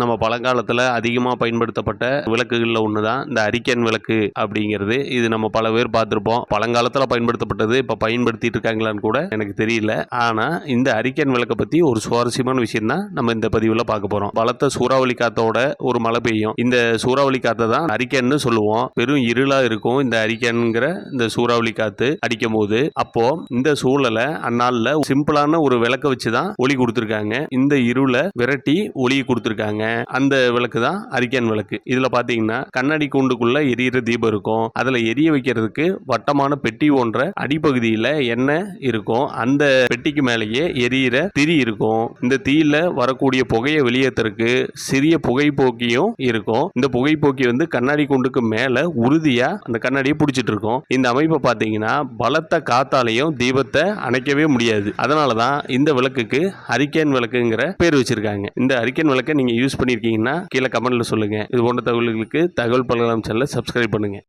நம்ம பழங்காலத்தில் அதிகமாக பயன்படுத்தப்பட்ட விளக்குகளில் ஒன்று தான் இந்த அரிக்கன் விளக்கு அப்படிங்கிறது. இது நம்ம பல பேர் பார்த்துருப்போம். பழங்காலத்தில் பயன்படுத்தப்பட்டது இப்போ பயன்படுத்திட்டு இருக்காங்களான்னு கூட எனக்கு தெரியல. ஆனால் இந்த அரிக்கன் விளக்கை பற்றி ஒரு சுவாரஸ்யமான விஷயம் தான் நம்ம இந்த பதிவில் பார்க்க போகிறோம் பலத்த சூறாவளி காத்தோட ஒரு மழை பெய்யும். இந்த சூறாவளி காத்தை தான் அரிக்கன்னு சொல்லுவோம். பெரும் இருளாக இருக்கும் இந்த அரிக்கன்கிற இந்த சூறாவளி காத்து அடிக்கும் போது அப்போ இந்த சூழலை அந்நாளில் சிம்பிளான ஒரு விளக்க வச்சு தான் ஒளி கொடுத்துருக்காங்க. இந்த இருளை விரட்டி ஒளியை கொடுத்துருக்காங்க. அந்த விளக்கு தான் அரிக்கன் விளக்கு. இதுல பாத்தீங்கன்னா கண்ணாடி கூண்டுக்குள்ள எரியற தீபம் இருக்கும். அதுல எரிய வைக்கிறதுக்கு வட்டமான பெட்டி போன்ற அடிப்பகுதியில எண்ணெய் இருக்கும். அந்த பெட்டிக்கு மேலேயே எரியிற திரி இருக்கும். இந்த தீயில வரக்கூடிய புகையை வெளியேற்றுறதுக்கு சிறிய புகைப்போக்கியும் இருக்கும். இந்த புகைப்போக்கி வந்து கண்ணாடி கூண்டுக்கு மேல உறுதியா அந்த கண்ணாடியை பிடிச்சிட்டு இருக்கும். இந்த அமைப்பை பார்த்தீங்கன்னா பலத்த காத்தாலையும் தீபத்தை அணைக்கவே முடியாது. அதனால தான் இந்த விளக்குக்கு ஹரிக்கேன் விளக்குங்கிற பேர் வச்சிருக்காங்க. இந்த ஹரிக்கேன் விளக்கை நீங்க யூஸ் பண்ணியிருக்கீங்கன்னா கீழே கமெண்ட்டில் சொல்லுங்கள் இது போன்ற தகவல்களுக்கு தகவல் பல்கலாம் சேனலை சப்ஸ்கிரைப் பண்ணுங்கள்